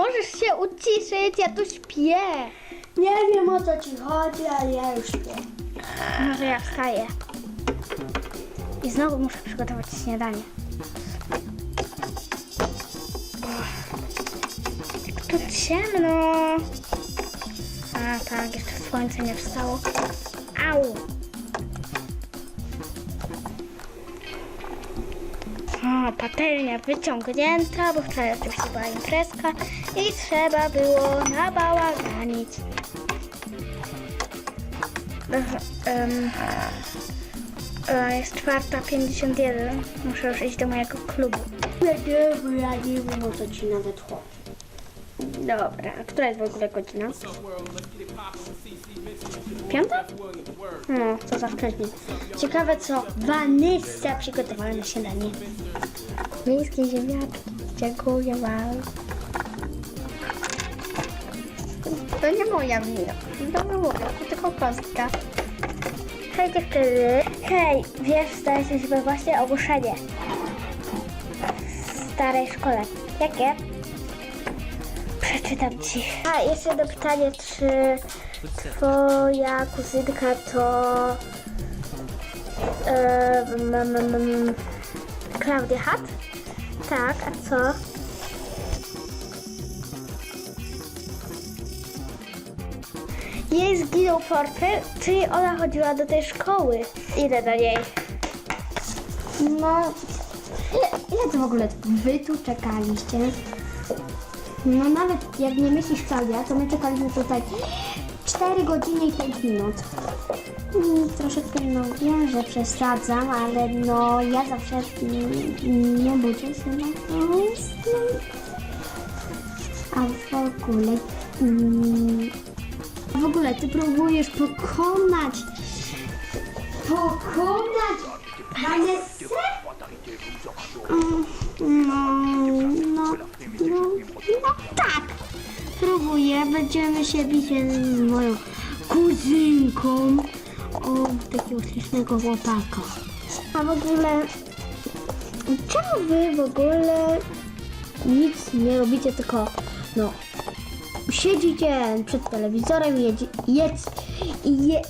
Możesz się uciszyć, ja tu śpię. Nie wiem o co ci chodzi, ale ja już śpię. Może ja wstaję. I znowu muszę przygotować śniadanie. Jak tu ciemno. A tak, jeszcze słońce nie wstało. Au! O, patelnia wyciągnięta, bo wczoraj oczywiście była imprezka i trzeba było nabałaganić. Um, jest czwarta pięćdziesiąt jeden. Muszę już iść do mojego klubu. Nie, nie, ja nie wiem co ci nawet chodzi. Dobra, a która jest w ogóle godzina? Piąta? No, to za wcześnie. Ciekawe, co Vanessa przygotowała na śniadanie. Miejskie ziemniaczki. Dziękuję wam. To nie moja wina. To nie moja, to tylko kostka. Hej dziewczyny. Hej, wiesz, że właśnie ogłoszenie. W starej szkole. Jakie? Przeczytam ci. A, jeszcze jedno pytanie, czy twoja kuzynka to... M, m, m, m, Klaudia Hat? Tak, a co? Jej zginął portfel, czyli ona chodziła do tej szkoły. Idę do niej. No, ile, ile to w ogóle wy tu czekaliście? No nawet jak nie myślisz Klaudia, to my czekaliśmy tutaj 4 godziny i 5 minut. Mm, Troszeczkę no wiem, że przesadzam, ale no ja zawsze mm, nie budzę się na noc. A w ogóle... Mm, w ogóle ty próbujesz pokonać... Pokonać Vanessę? Mm, Próbuję. Będziemy się bić z moją kuzynką o takiego ślicznego chłopaka. A w ogóle, czemu wy w ogóle nic nie robicie, tylko no, siedzicie przed telewizorem jedz, i je,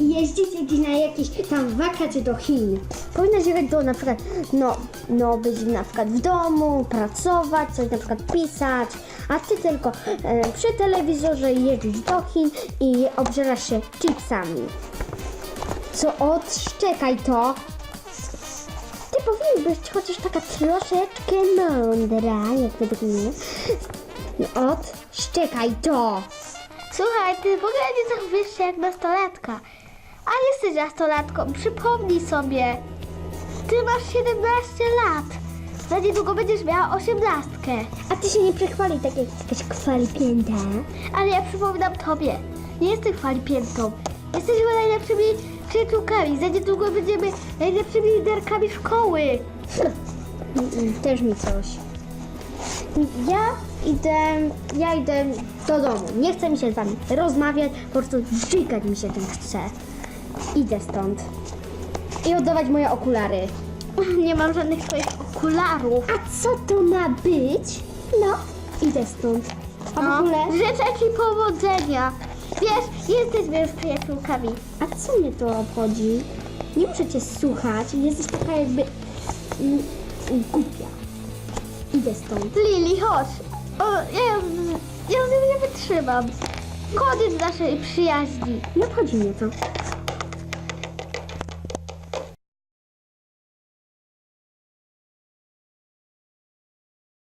jeździcie gdzieś na jakieś tam wakacje do Chin. Powinnaś jechać do na przykład, no, no być na przykład w domu, pracować, coś na przykład pisać, a ty tylko e, przy telewizorze jeździsz do Chin i obżerasz się chipsami. Co odszczekaj to. Ty powinien być chociaż taka troszeczkę mądra, jak według mnie. No, Odszczekaj to. Słuchaj, ty w ogóle nie zachowujesz się jak nastolatka. A jesteś nastolatką, przypomnij sobie. Ty masz 17 lat. Za niedługo będziesz miała 18. A ty się nie przechwali tak jak jakaś kwalipięta. Ale ja przypominam tobie, nie jesteś kwalipiętą. Jesteśmy najlepszymi przyjaciółkami. Za niedługo będziemy najlepszymi liderkami szkoły. Też mi coś. Ja idę, ja idę do domu. Nie chce mi się z wami rozmawiać, po prostu żygać mi się tym chce. Idę stąd. I oddawać moje okulary. Nie mam żadnych swoich okularów. A co to ma być? No, idę stąd. A w ogóle... życzę ci powodzenia. Wiesz, jesteśmy już przyjaciółkami. A co mnie to obchodzi? Nie muszę cię słuchać. Jesteś taka jakby... Mm, głupia. Idę stąd. Lili, chodź. O, ja, ja z nią nie wytrzymam. Koniec naszej przyjaźni. Nie obchodzi mnie to.